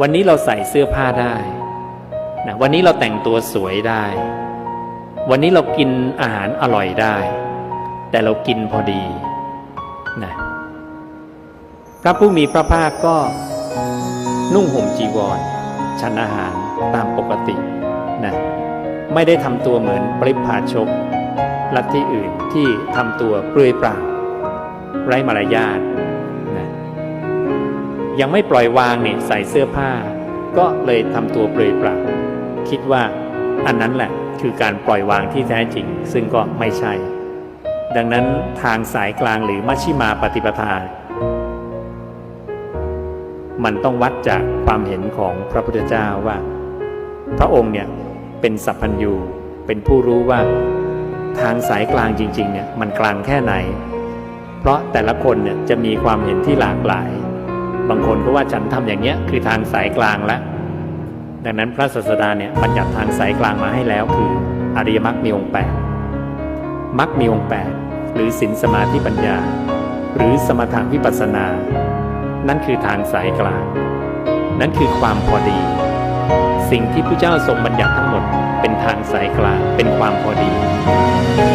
วันนี้เราใส่เสื้อผ้าได้นะวันนี้เราแต่งตัวสวยได้ วันนี้เรากินอาหารอร่อยได้ แต่เรากินพอดีนะพระผู้มีพระภาคก็นุ่งห่มจีวรฉันอาหารตามปกตินะไม่ได้ทำตัวเหมือนปริพาชกลัทธิอื่นที่ทำตัวเปลือยเปล่าไร้มารยาท ยังไม่ปล่อยวางเนี่ยใส่เสื้อผ้า ก็เลยทำตัวเปลือยเปล่าคิดว่าอันนั้นแหละคือการปล่อยวางที่แท้จริง ซึ่งก็ไม่ใช่ ดังนั้นทางสายกลางหรือมัชชิมาปฏิปทา มันต้องวัดจากความเห็นของพระพุทธเจ้าว่า พระองค์เนี่ยเป็นสัพพัญญูเป็นผู้รู้ว่าทางสายกลางจริงๆเนี่ยมันกลางแค่ไหน เพราะแต่ละคนเนี่ยจะมีความเห็นที่หลากหลาย บางคนก็ว่าฉันทำอย่างเนี้ยคือทางสายกลางแล้วดังนั้นพระศาสดาเนี่ยบัญญัติทางสายกลางมาให้แล้วคืออริยมรรคมีองค์แปดมรรคมีองค์แปดหรือศีลสมาธิปัญญา หรือสมถะวิปัสสนา นั่นคือทางสายกลาง นั่นคือความพอดี สิ่งที่พระเจ้าทรงบัญญัติทั้งหมดเป็นทางสายกลางเป็นความพอดี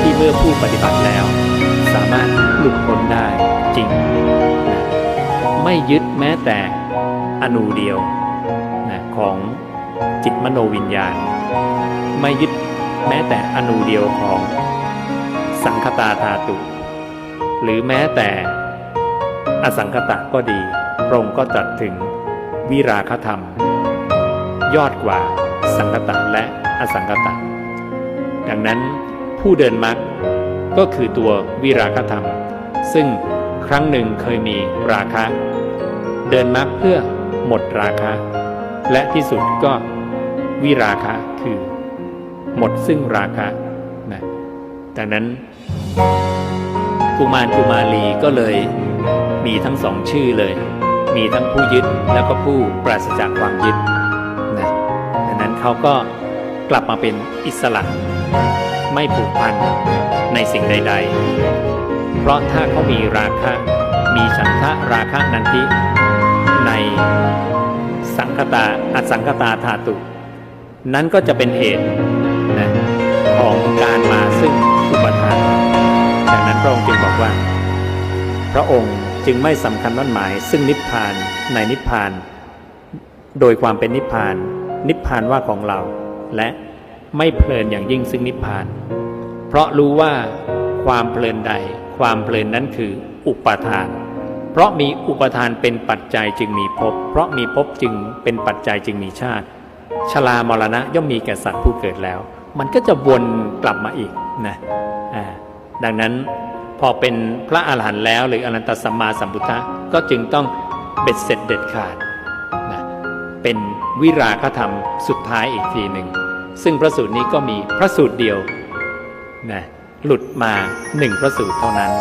ที่เมื่อผู้ปฏิบัติแล้ว สามารถหลุดพ้นได้จริงนะ ไม่ยึดแม้แต่อนูเดียวนะของจิตมโนวิญญาณ ไม่ยึดแม้แต่อนูเดียวของสังคตาธาตุ หรือแม้แต่อสังคตะก็ดีพระองค์ก็ตรัสถึงวิราคธรรม ยอดกว่าสังคตะและอสังคตะ ดังนั้นผู้เดินมรรคก็คือตัววิราคธรรม ซึ่ง ครั้งหนึ่งเคยมีราคะ เดินมรรคเพื่อหมดราคะ และที่สุดก็วิราคะคือ หมดซึ่งราคะนะดังนั้น กุมารกุมารีก็เลยมีทั้งสองชื่อเลย มีทั้งผู้ยึดแล้วก็ผู้ปราศจากความยึดนะดังนั้นเขาก็กลับมาเป็นอิสระ ไม่ผูกพันในสิ่งใด ๆ ราะถ้าเขามีราคะ มีฉันทะราคะนันทิ ในสังคตาอสังคตาธาตุ นั้นก็จะเป็นเหตุนะของการมาซึ่งอุปทานดังนั้นพระองค์จึงบอกว่า พระองค์จึงไม่สำคัญมั่นหมาย ซึ่งนิพพานในนิพพาน โดยความเป็นนิพพาน นิพพานว่าของเรา และไม่เพลินอย่างยิ่งซึ่งนิพพาน เพราะรู้ว่าความเพลินใด ความเพลินนั้นคืออุปทาน เพราะมีอุปทานเป็นปัจจัยจึงมีภพเพราะมีภพจึงเป็นปัจจัยจึงมีชาติ ชรามรณะย่อมมีแก่สัตว์ผู้เกิดแล้ว มันก็จะวนกลับมาอีกนะอ่าดังนั้นพอเป็นพระอาหารหันต์แล้ว หรืออรันตสัมมาสัมพุทธะก็จึงต้องเบ็ดเสร็จเด็ดขาดนะเป็นวิราคธรรมสุดท้ายอีกทีหนึ่งซึ่งพระสูตรนี้ก็มีพระสูตรเดียวนะ หลุดมาหนึ่งพระสูตรเท่านั้น